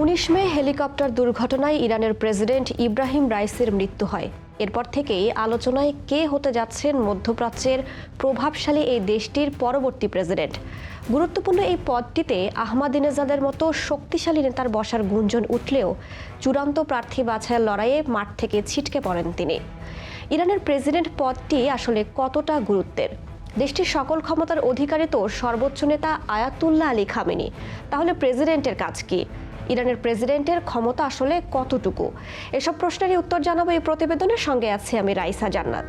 উনিশ মে হেলিকপ্টার দুর্ঘটনায় ইরানের প্রেসিডেন্ট ইব্রাহিম রাইসের মৃত্যু হয়। এরপর থেকেই আলোচনায় কে হতে যাচ্ছেন মধ্যপ্রাচ্যের প্রভাবশালী এই দেশটির পরবর্তী প্রেসিডেন্ট। গুরুত্বপূর্ণ এই পদটিতে আহমাদিনেজাদের মতো শক্তিশালী নেতার বসার গুঞ্জন উঠলেও চূড়ান্ত প্রার্থী বাছাইয়ের লড়াইয়ে মাঠ থেকে ছিটকে পড়েন তিনি। ইরানের প্রেসিডেন্ট পদটি আসলে কতটা গুরুত্বের? দেশটির সকল ক্ষমতার অধিকারী তো সর্বোচ্চ নেতা আয়াতুল্লাহ আলী খামেনি। তাহলে প্রেসিডেন্টের কাজ কি? ইরানের প্রেসিডেন্টের ক্ষমতা আসলে কতটুকু? এসব প্রশ্নেরই উত্তর জানাব এই প্রতিবেদনের সঙ্গে আছে আমি রাইসা জান্নাত।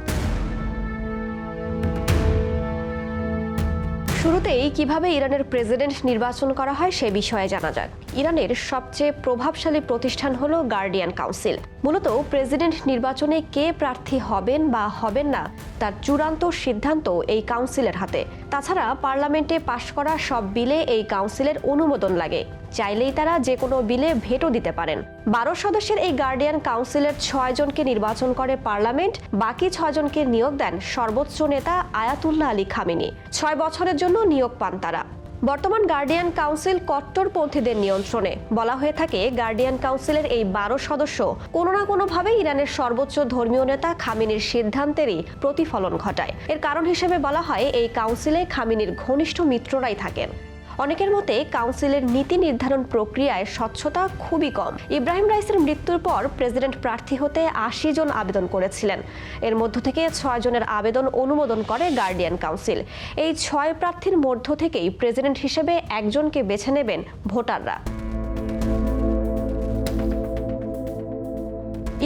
শুরুতেই কীভাবে ইরানের প্রেসিডেন্ট নির্বাচন করা হয় সে বিষয়ে জানা যাক। ইরানের সবচেয়ে প্রভাবশালী প্রতিষ্ঠান হল গার্ডিয়ান কাউন্সিল। মূলত প্রেসিডেন্ট নির্বাচনে কে প্রার্থী হবেন বা হবেন না, তার চূড়ান্ত সিদ্ধান্ত এই কাউন্সিলের হাতে। তাছাড়া পার্লামেন্টে পাশ করা সব বিলে এই কাউন্সিলের অনুমোদন লাগে। চাইলেই তারা যে কোনো বিলে ভেটো দিতে পারেন। বারো সদস্যের এই গার্ডিয়ান কাউন্সিলের ছয় জনকে নির্বাচন করে পার্লামেন্ট, বাকি ছয় জনকে নিয়োগ দেন সর্বোচ্চ নেতা আয়াতুল্লাহ আলী খামেনি। ছয় বছরের জন্য নিয়োগ পান তারা। বর্তমান গার্ডিয়ান কাউন্সিল কট্টরপন্থীদের নিয়ন্ত্রণে। বলা হয়ে থাকে, গার্ডিয়ান কাউন্সিলের এই বারো সদস্য কোনো না কোনোভাবে ইরানের সর্বোচ্চ ধর্মীয় নেতা খামিনির সিদ্ধান্তেরই প্রতিফলন ঘটায়। এর কারণ হিসেবে বলা হয়, এই কাউন্সিলে খামিনির ঘনিষ্ঠ মিত্ররাই থাকেন। অনেকের মতে কাউন্সিলের নীতি নির্ধারণ প্রক্রিয়ায় স্বচ্ছতা খুবই কম। ইব্রাহিম রাইসের মৃত্যুর পর প্রেসিডেন্ট প্রার্থী হতে আশি জন আবেদন করেছিলেন। এর মধ্য থেকে ছয় জনের আবেদন অনুমোদন করে গার্ডিয়ান কাউন্সিল। এই ছয় প্রার্থীর মধ্য থেকেই প্রেসিডেন্ট হিসেবে একজনকে বেছে নেবেন ভোটাররা।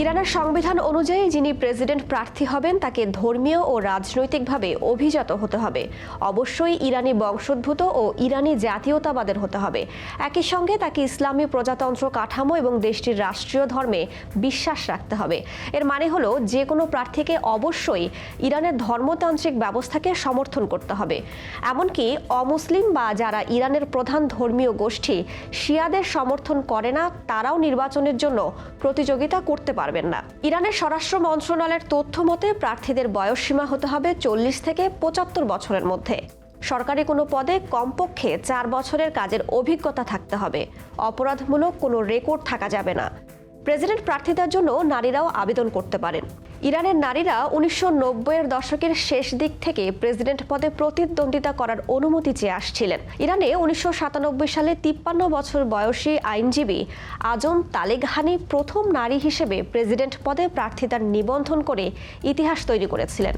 ইরানের সংবিধান অনুযায়ী যিনি প্রেসিডেন্ট প্রার্থী হবেন, তাকে ধর্মীয় ও রাজনৈতিকভাবে অভিজাত হতে হবে। অবশ্যই ইরানি বংশোদ্ভূত ও ইরানি জাতীয়তাবাদের হতে হবে। একই সঙ্গে তাকে ইসলামী প্রজাতন্ত্র কাঠামো এবং দেশটির রাষ্ট্রীয় ধর্মে বিশ্বাস রাখতে হবে। এর মানে হলো, যে কোনো প্রার্থীকে অবশ্যই ইরানের ধর্মতান্ত্রিক ব্যবস্থাকে সমর্থন করতে হবে। এমনকি অমুসলিম বা যারা ইরানের প্রধান ধর্মীয় গোষ্ঠী, শিয়াদের সমর্থন করে না, তারাও নির্বাচনের জন্য প্রতিযোগিতা করতে পারবেন না। ইরানের স্বরাষ্ট্র মন্ত্রণালয়ের তথ্য মতে, প্রার্থীদের বয়সসীমা হতে হবে চল্লিশ থেকে পঁচাত্তর বছরের মধ্যে। সরকারি কোনো পদে কমপক্ষে চার বছরের কাজের অভিজ্ঞতা থাকতে হবে। অপরাধমূলক কোনো রেকর্ড থাকা যাবে না। প্রেসিডেন্ট প্রার্থীদের জন্য নারীরাও আবেদন করতে পারেন। ইরানের নারীরা উনিশশো এর দশকের শেষ দিক থেকে প্রেসিডেন্ট পদে প্রতিদ্বন্দ্বিতা করার অনুমতি চেয়ে আসছিলেন। ইরানে উনিশশো সাতানব্বই সালে তিপ্পান্ন বছর বয়সী আইনজীবী আজম তালেঘানি প্রথম নারী হিসেবে প্রেসিডেন্ট পদে প্রার্থিতার নিবন্ধন করে ইতিহাস তৈরি করেছিলেন।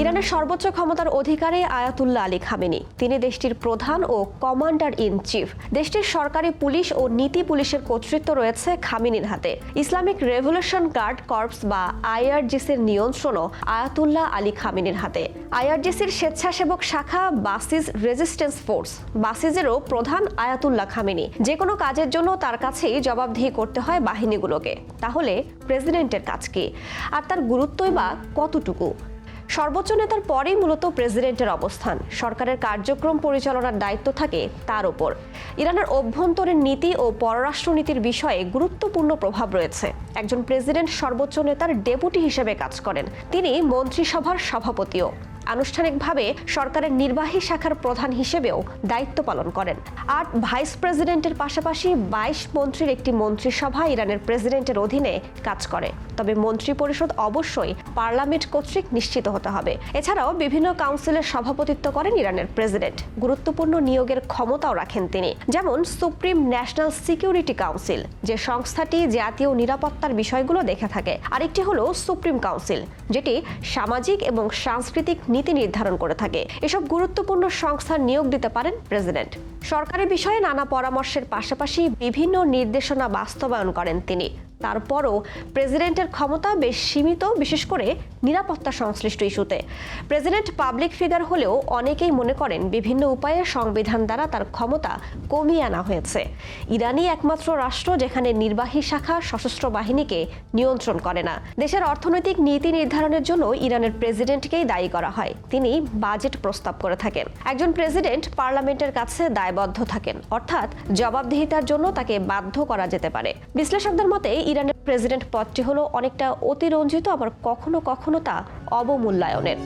ইরানের সর্বোচ্চ ক্ষমতার অধিকারী আয়াতুল্লাহ আলী খামেনি। তিনি দেশটির প্রধান ও কমান্ডার ইন চিফ। দেশটির সরকারি পুলিশ ও নীতি পুলিশের কর্তৃত্ব রয়েছে খামিনির হাতে। ইসলামিক রেভলিউশন গার্ড কর্পস বা আইআরজিসির নিয়ন্ত্রণও আয়াতুল্লাহ আলী খামিনির হাতে। আইআরজিসির স্বেচ্ছাসেবক শাখা বাসিজ রেজিস্ট্যান্স ফোর্স। বাসিজেরও প্রধান আয়াতুল্লাহ খামিনি। যে কোনো কাজের জন্য তার কাছেই জবাবদিহি করতে হয় বাহিনীগুলোকে। তাহলে প্রেসিডেন্টের কাজ কি? আর তার গুরুত্বই বা কতটুকু? সর্বোচ্চ নেতার পরেই মূলত প্রেসিডেন্টের অবস্থান। সরকারের কার্যক্রম পরিচালনার দায়িত্ব থাকে তার ওপর ইরানের অভ্যন্তরীণ নীতি ও পররাষ্ট্রনীতির বিষয়ে গুরুত্বপূর্ণ প্রভাব রয়েছে। একজন প্রেসিডেন্ট সর্বোচ্চ নেতার ডেপুটি হিসেবে কাজ করেন। তিনি মন্ত্রিসভার সভাপতিও। আনুষ্ঠানিকভাবে সরকারের নির্বাহী শাখার প্রধান হিসেবেও দায়িত্ব পালন করেন। আর ভাইস প্রেসিডেন্টের পাশাপাশি বাইশ মন্ত্রীর একটি মন্ত্রিসভা ইরানের প্রেসিডেন্টের অধীনে কাজ করে। তবে মন্ত্রী পরিষদ অবশ্যই পার্লামেন্ট কর্তৃক নিশ্চিত হতে হবে। এছাড়াও বিভিন্ন কাউন্সিলের সভাপতিত্ব করেন ইরানের প্রেসিডেন্ট। গুরুত্বপূর্ণ নিয়োগের ক্ষমতাও রাখেন তিনি। যেমন সুপ্রিম ন্যাশনাল সিকিউরিটি কাউন্সিল, যে সংস্থাটি জাতীয় নিরাপত্তার বিষয়গুলো দেখে থাকে। আরেকটি হলো সুপ্রিম কাউন্সিল, যেটি সামাজিক এবং সাংস্কৃতিক নীতি নির্ধারণ করে থাকে। এসব গুরুত্বপূর্ণ সংস্থার নিয়োগ দিতে পারেন প্রেসিডেন্ট। সরকারি বিষয়ে নানা পরামর্শের পাশাপাশি বিভিন্ন নির্দেশনা বাস্তবায়ন করেন তিনি। তারপরও প্রেসিডেন্টের ক্ষমতা বেশ সীমিত, বিশেষ করে নিরাপত্তা সংশ্লিষ্ট ইস্যুতে। প্রেসিডেন্ট পাবলিক ফিগার হলেও অনেকেই মনে করেন বিভিন্ন উপায়ে সংবিধান দ্বারা তার ক্ষমতা কমিয়ে আনা হয়েছে। ইরানই একমাত্র রাষ্ট্র যেখানে নির্বাহী শাখা সশস্ত্র বাহিনীকে নিয়ন্ত্রণ করে না। দেশের অর্থনৈতিক নীতি নির্ধারণের জন্য ইরানের প্রেসিডেন্টকেই দায়ী করা হয়। তিনি বাজেট প্রস্তাব করে থাকেন। একজন প্রেসিডেন্ট পার্লামেন্টের কাছে দায়বদ্ধ থাকেন, অর্থাৎ জবাবদিহিতার জন্য তাকে বাধ্য করা যেতে পারে। বিশ্লেষকদের মতে ইরানের প্রেসিডেন্ট পদটি হলো অনেকটা অতিরঞ্জিত, আবার কখনো কখনো তা অবমূল্যায়নের।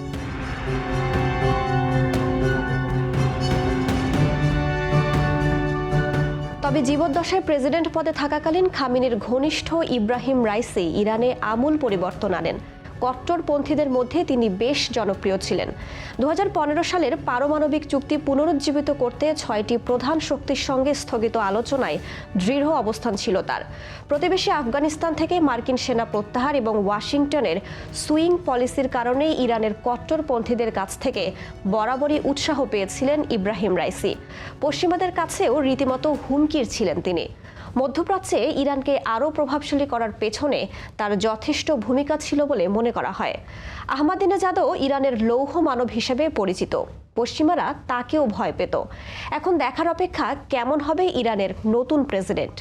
তবে জীবদ্দশায় প্রেসিডেন্ট পদে থাকাকালীন খামিনের ঘনিষ্ঠ ইব্রাহিম রাইসি ইরানে আমূল পরিবর্তন আনেন। কট্টরপন্থীদের মধ্যে তিনি বেশ জনপ্রিয় ছিলেন। দু হাজার পনেরো সালের পারমাণবিক চুক্তি পুনরুজ্জীবিত করতে ছয়টি প্রধান শক্তির সঙ্গে স্থগিত আলোচনায় দৃঢ় অবস্থান ছিল তার। প্রতিবেশী আফগানিস্তান থেকে মার্কিন সেনা প্রত্যাহার এবং ওয়াশিংটনের সুইং পলিসির কারণেই ইরানের কট্টরপন্থীদের কাছ থেকে বরাবরই উৎসাহ পেয়েছিলেন ইব্রাহিম রাইসি। পশ্চিমাদের কাছেও রীতিমতো হুমকির ছিলেন তিনি। মধ্যপ্রাচ্যে ইরানকে আরও প্রভাবশালী করার পেছনে তার যথেষ্ট ভূমিকা ছিল বলে মনে করা হয়। আহমাদিনেজাদও ইরানের লৌহ মানব হিসেবে পরিচিত। পশ্চিমারা তাকেও ভয় পেত। এখন দেখার অপেক্ষা কেমন হবে ইরানের নতুন প্রেসিডেন্ট?